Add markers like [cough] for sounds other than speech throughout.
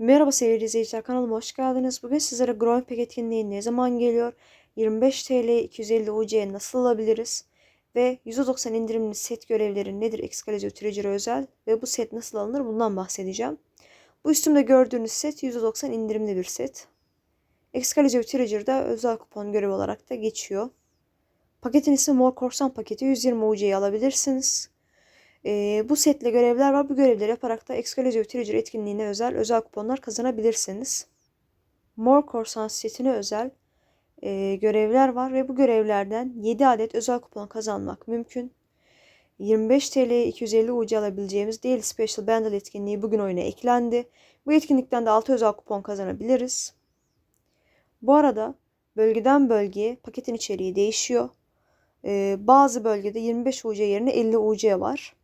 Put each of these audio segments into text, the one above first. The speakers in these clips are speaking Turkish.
Merhaba sevgili izleyiciler kanalıma hoş geldiniz. Bugün sizlere Growing Pack etkinliği ne zaman geliyor? 25 TL 250 UC nasıl alabiliriz? Ve %90 indirimli set görevleri nedir Excalibur Treasure'a özel? Ve bu set nasıl alınır bundan bahsedeceğim. Bu üstümde gördüğünüz set %90 indirimli bir set. Excalibur Treasure'da özel kupon görevi olarak da geçiyor. Paketin ismi Mor Korsan paketi 120 UC'yi alabilirsiniz. Ee, bu setle görevler var. Bu görevleri yaparak da Excalibur Treasure etkinliğine özel özel kuponlar kazanabilirsiniz. Mor Korsan setine özel e, görevler var ve bu görevlerden 7 adet özel kupon kazanmak mümkün. 25 TL 250 UC alabileceğimiz Daily Special Bundle etkinliği bugün oyuna eklendi. Bu etkinlikten de 6 özel kupon kazanabiliriz. Bu arada bölgeden bölgeye paketin içeriği değişiyor. Ee, bazı bölgede 25 UC yerine 50 UC var.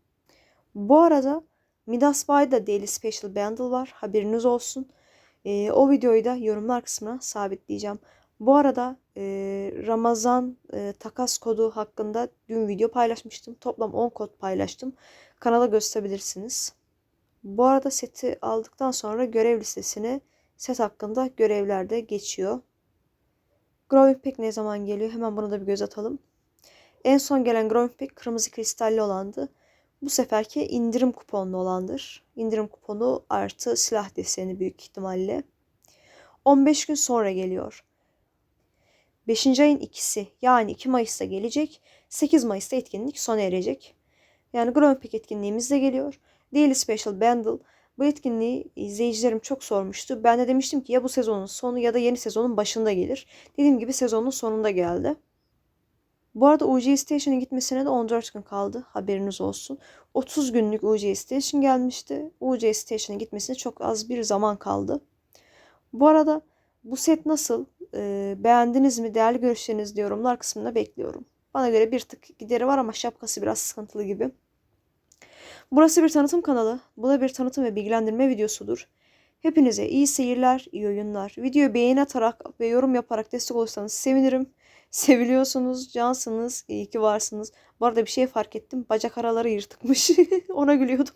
Bu arada Midas Bay'da Daily Special Bundle var. Haberiniz olsun. Ee, o videoyu da yorumlar kısmına sabitleyeceğim. Bu arada e, Ramazan e, takas kodu hakkında dün video paylaşmıştım. Toplam 10 kod paylaştım. Kanala gösterebilirsiniz. Bu arada seti aldıktan sonra görev listesine set hakkında görevler de geçiyor. Growing Pack ne zaman geliyor? Hemen buna da bir göz atalım. En son gelen Growing Pack kırmızı kristalli olandı. Bu seferki indirim kuponlu olandır. İndirim kuponu artı silah deseni büyük ihtimalle. 15 gün sonra geliyor. 5. ayın ikisi yani 2 Mayıs'ta gelecek. 8 Mayıs'ta etkinlik sona erecek. Yani Pack etkinliğimiz de geliyor. Daily Special Bundle. Bu etkinliği izleyicilerim çok sormuştu. Ben de demiştim ki ya bu sezonun sonu ya da yeni sezonun başında gelir. Dediğim gibi sezonun sonunda geldi. Bu arada UC Station'a gitmesine de 14 gün kaldı. Haberiniz olsun. 30 günlük UC Station gelmişti. UC Station'a gitmesine çok az bir zaman kaldı. Bu arada bu set nasıl? Ee, beğendiniz mi? Değerli görüşlerinizi yorumlar kısmında bekliyorum. Bana göre bir tık gideri var ama şapkası biraz sıkıntılı gibi. Burası bir tanıtım kanalı. Bu da bir tanıtım ve bilgilendirme videosudur. Hepinize iyi seyirler, iyi oyunlar. Videoyu beğeni atarak ve yorum yaparak destek olursanız sevinirim. Seviliyorsunuz, cansınız, iyi ki varsınız. Bu arada bir şey fark ettim. Bacak araları yırtıkmış. [laughs] Ona gülüyordum.